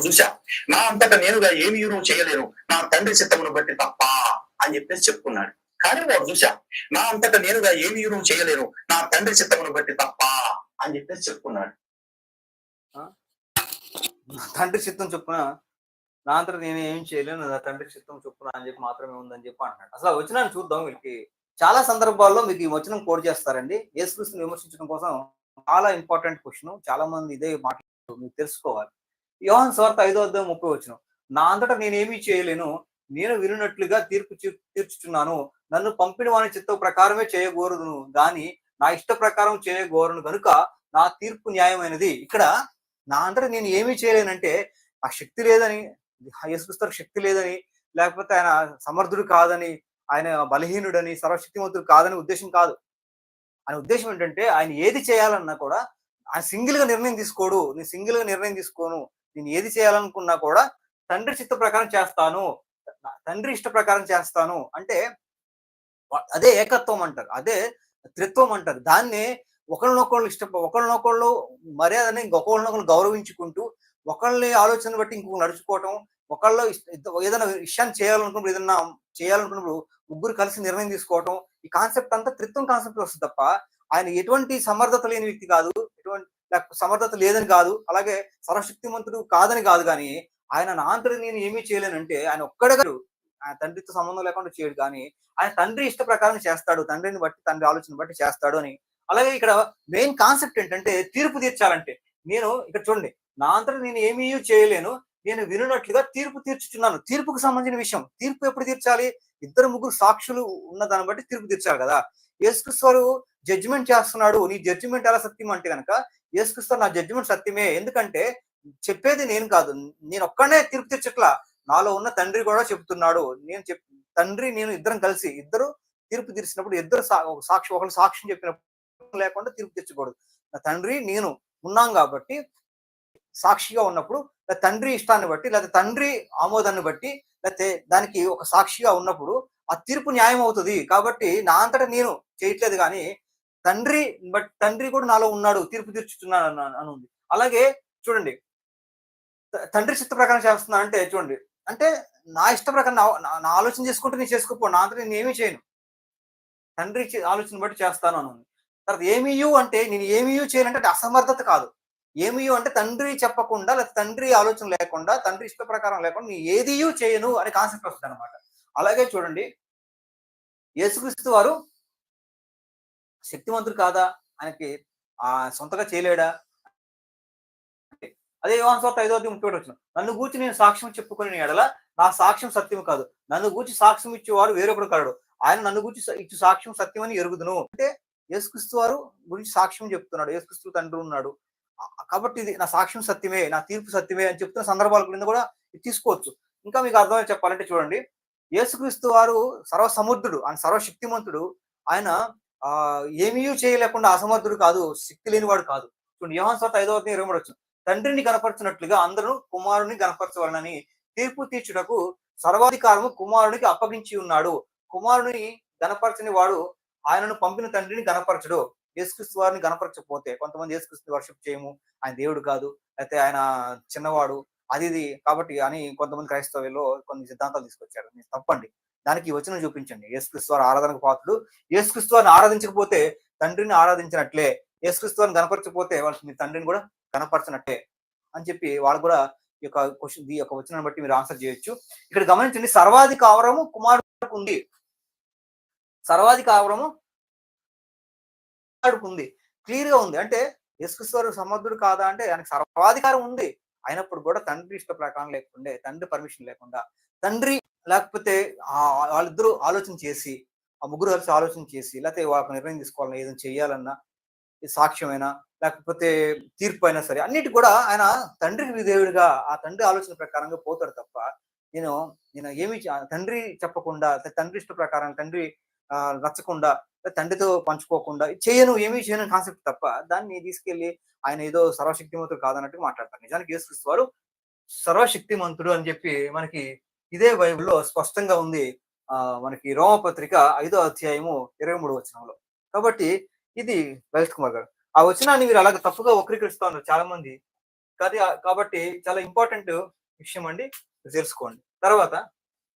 ఒకటి చూసా నా అంతటా నేనుగా ఏమి నువ్వు చేయలేను. నా తండ్రి చిత్తమును బట్టి తప్ప అని చెప్పేసి చెప్పుకున్నాడు. కానీ వాడు చూసా నా అంతటా నేనుగా ఏమి నువ్వు చేయలేను. నా తండ్రి చిత్తమును బట్టి తప్ప అని చెప్పేసి చెప్పుకున్నాడు. తండ్రి చిత్తం చొప్పున నా అంతటా నేను ఏం చేయలేను నా తండ్రి చిత్తం చొప్పున అని చెప్పి మాత్రమే ఉందని చెప్పి అంటున్నాడు. అసలు ఆ చూద్దాం వీళ్ళకి. చాలా సందర్భాల్లో మీకు ఈ వచనం కోడ్ చేస్తారండి. యేసుక్రీస్తుని విమర్శించడం కోసం చాలా ఇంపార్టెంట్ క్వశ్చన్ చాలా మంది ఇదే మాట్లాడుతూ మీకు తెలుసుకోవాలి. యోహన్ స్వార్థ ఐదో అర్థం ముప్పై వచ్చిన నా అంతటా నేనేమీ చేయలేను. నేను వినున్నట్లుగా తీర్పు తీర్చుచున్నాను. నన్ను పంపిన వాని చిత్త ప్రకారమే చేయగోరును గాని నా ఇష్ట ప్రకారం చేయగోరును కనుక నా తీర్పు న్యాయమైనది. ఇక్కడ నా అంతటా నేను ఏమీ చేయలేనంటే ఆ శక్తి లేదని యేసుక్రీస్తుకు శక్తి లేదని లేకపోతే ఆయన సమర్థుడు కాదని ఆయన బలహీనుడని సర్వశక్తిమంతుడు కాదని ఉద్దేశం కాదు. ఆయన ఉద్దేశం ఏంటంటే ఆయన ఏది చేయాలన్నా కూడా ఆయన సింగిల్గా నిర్ణయం తీసుకోడు. నేను సింగిల్గా నిర్ణయం తీసుకోను. నేను ఏది చేయాలనుకున్నా కూడా తండ్రి చిత్త ప్రకారం చేస్తాను. తండ్రి ఇష్ట ప్రకారం చేస్తాను. అంటే అదే ఏకత్వం అంటారు. అదే త్రిత్వం అంటారు. దాన్ని ఒకళ్ళనొకళ్ళు ఇష్ట ఒకళ్ళనొకళ్ళు మర్యాదని ఒకళ్ళనొకళ్ళు గౌరవించుకుంటూ ఒకళ్ళని ఆలోచన బట్టి ఇంకొకరు నడుచుకోవటం ఒకళ్ళు ఏదైనా విషయాన్ని చేయాలనుకున్నప్పుడు ఏదైనా చేయాలనుకున్నప్పుడు ముగ్గురు కలిసి నిర్ణయం తీసుకోవటం ఈ కాన్సెప్ట్ అంతా త్రిత్వం కాన్సెప్ట్ వస్తుంది తప్ప ఆయన ఎటువంటి సమర్థత లేని వ్యక్తి కాదు. లేకపోతే సమర్థత లేదని కాదు అలాగే సర్వశక్తిమంతుడు కాదని కాదు కానీ ఆయన నా అంతటి నేను ఏమీ చేయలేనంటే ఆయన ఒక్కడే ఆయన తండ్రితో సంబంధం లేకుండా చేయడు కానీ ఆయన తండ్రి ఇష్ట ప్రకారం చేస్తాడు తండ్రిని బట్టి తండ్రి ఆలోచన బట్టి చేస్తాడు అని. అలాగే ఇక్కడ మెయిన్ కాన్సెప్ట్ ఏంటంటే తీర్పు తీర్చాలంటే. నేను ఇక్కడ చూడండి నా అంతటా నేను ఏమీ చేయలేను నేను వినున్నట్లుగా తీర్పు తీర్చుచున్నాను. తీర్పుకు సంబంధించిన విషయం తీర్పు ఎప్పుడు తీర్చాలి? ఇద్దరు ముగ్గురు సాక్షులు ఉన్న దాన్ని బట్టి తీర్పు తీర్చాలి కదా. యేసుక్రీస్తు జడ్జిమెంట్ చేస్తున్నాడు. నీ జడ్జిమెంట్ ఎలా సత్యం అంటే కనుక యేసుక్రీస్తు నా జడ్జిమెంట్ సత్యమే. ఎందుకంటే చెప్పేది నేను కాదు. నేను ఒక్కనే తీర్పు తీర్చట్లా. నాలో ఉన్న తండ్రి కూడా చెప్తున్నాడు నేను చెప్ తండ్రి నేను ఇద్దరం కలిసి ఇద్దరు తీర్పు తీర్చినప్పుడు ఇద్దరు ఒక సాక్షి ఒకరు సాక్ష్యం చెప్పినప్పుడు లేకుండా తీర్పు తీర్చకూడదు. నా తండ్రి నేను ఉన్నాం కాబట్టి సాక్షిగా ఉన్నప్పుడు లేదా తండ్రి ఇష్టాన్ని బట్టి లేదా తండ్రి ఆమోదాన్ని బట్టి లేకపోతే దానికి ఒక సాక్షిగా ఉన్నప్పుడు ఆ తీర్పు న్యాయం అవుతుంది కాబట్టి నా అంతటా నేను చేయట్లేదు కానీ తండ్రి బట్ తండ్రి కూడా నాలో ఉన్నాడు తీర్పు తీర్చుతున్నాడు అని ఉంది అలాగే చూడండి త- తండ్రి చిత్త ప్రకారం చేస్తున్నా అంటే చూడండి అంటే నా ఇష్ట ప్రకారం నా- నా- ఆలోచన చేసుకుంటే నేను చేసుకోపో నా అంతా నేను ఏమీ చేయను. తండ్రి చే- ఆలోచన బట్టి చేస్తాను అని ఉంది. తర్వాత ఏమియు అంటే నేను ఏమియు చేయాలంటే అది అసమర్థత కాదు. ఏమీయు అంటే తండ్రి చెప్పకుండా లేదా తండ్రి ఆలోచన లేకుండా తండ్రి ఇష్ట ప్రకారం లేకుండా నేను ఏదియు చేయను అనే కాన్సెప్ట్ వస్తుంది అనమాట అలాగే చూడండి యేసుక్రీస్తు వారు శక్తివంతుడు కాదా? ఆయనకి ఆ సొంతగా చేయలేడా? అదే యోహాన్ స్వార్థ ఐదో ముప్పై వచ్చిన నన్ను గూర్చి నేను సాక్ష్యం చెప్పుకుని ఎడల నా సాక్ష్యం సత్యం కాదు. నన్ను గూర్చి సాక్ష్యం ఇచ్చేవారు వేరొకడు కలడు. ఆయన నన్ను గూర్చి ఇచ్చి ఇచ్చు సాక్ష్యం సత్యం అని ఎరుగుదును. అంటే యేసుక్రీస్తు వారు గురించి సాక్ష్యం చెప్తున్నాడు. యేసుక్రీస్తు తండ్రి ఉన్నాడు. కాబట్టి ఇది నా సాక్ష్యం సత్యమే నా తీర్పు సత్యమే అని చెప్తున్న సందర్భాల గురించి కూడా ఇది తీసుకోవచ్చు. ఇంకా మీకు అర్థమై చెప్పాలంటే చూడండి. యేసుక్రీస్తు వారు సర్వసముద్రుడు ఆయన సర్వశక్తిమంతుడు. ఆయన ఆ ఏమీ చేయలేకుండా అసమర్థుడు కాదు శక్తి లేనివాడు కాదు. చూడండి యోహాన్ స్వార్థ ఐదో అధ్యాయం ఇరవై వచ్చు తండ్రిని కనపరచినట్లుగా అందరూ కుమారుని కనపరచవలనని తీర్పు తీర్చుటకు సర్వాధికారము కుమారునికి అప్పగించి ఉన్నాడు. కుమారుని గనపరచని వాడు ఆయనను పంపిన తండ్రిని గనపరచడు. యేసుక్రీస్తు వారిని గనపరచకపోతే కొంతమంది యేసుక్రీస్తు వర్షిప్ చేయము. ఆయన దేవుడు కాదు. అయితే ఆయన చిన్నవాడు. అది ఇది కాబట్టి అని కొంతమంది క్రైస్తవుల్లో కొన్ని సిద్ధాంతాలు తీసుకొచ్చారు. తప్పండి. దానికి వచనం చూపించండి. యేసుక్రీస్తు వారు ఆరాధనకు పాత్రుడు. యేసుక్రీస్తు ఆరాధించకపోతే తండ్రిని ఆరాధించినట్లే. యేసుక్రీస్తు వారిని కనపరచకపోతే వాళ్ళకి మీ తండ్రిని కూడా కనపరచినట్టే అని చెప్పి వాళ్ళు కూడా ఈ యొక్క క్వశ్చన్ ఈ యొక్క వచనాన్ని బట్టి మీరు ఆన్సర్ చేయొచ్చు. ఇక్కడ గమనించండి సర్వాధిక ఆవరము కుమారుడికి ఉంది. సర్వాధిక ఆవరము కుమారుడికి ఉంది. క్లియర్గా ఉంది. అంటే యేసుక్రీస్తు సమర్థుడు కాదా అంటే ఆయనకు సర్వాధికారం ఉంది. అయినప్పుడు కూడా తండ్రి ఇష్ట ప్రకారం లేకుండే తండ్రి పర్మిషన్ లేకుండా తండ్రి లేకపోతే వాళ్ళిద్దరూ ఆలోచన చేసి ఆ ముగ్గురు కలిసి ఆలోచన చేసి లేకపోతే వాళ్ళకి నిర్ణయం తీసుకోవాలన్నా ఏదైనా చేయాలన్నా సాక్ష్యమైనా లేకపోతే తీర్పు అయినా సరే అన్నిటి కూడా ఆయన తండ్రికి దేవుడిగా ఆ తండ్రి ఆలోచన ప్రకారంగా పోతాడు తప్ప నేను నేను ఏమి తండ్రి చెప్పకుండా తండ్రి ఇష్ట ప్రకారం తండ్రి నచ్చకుండా తండ్రితో పంచుకోకుండా చేయను ఏమీ చేయను కాన్సెప్ట్ తప్ప దాన్ని తీసుకెళ్ళి ఆయన ఏదో సర్వశక్తిమంతుడు కాదన్నట్టు మాట్లాడతారు నిజానికి యేసుక్రీస్తు వారు సర్వశక్తిమంతుడు అని చెప్పి మనకి ఇదే బైబిల్లో స్పష్టంగా ఉంది. ఆ మనకి రోమపత్రిక ఐదో అధ్యాయము ఇరవై మూడు వచనంలో. కాబట్టి ఇది లలిత్ కుమార్ గారు. ఆ వచనాన్ని మీరు అలాగ తప్పుగా వక్రీకరిస్తూ ఉన్నారు చాలా మంది కాబట్టి చాలా ఇంపార్టెంట్ విషయం అండి. తెలుసుకోండి. తర్వాత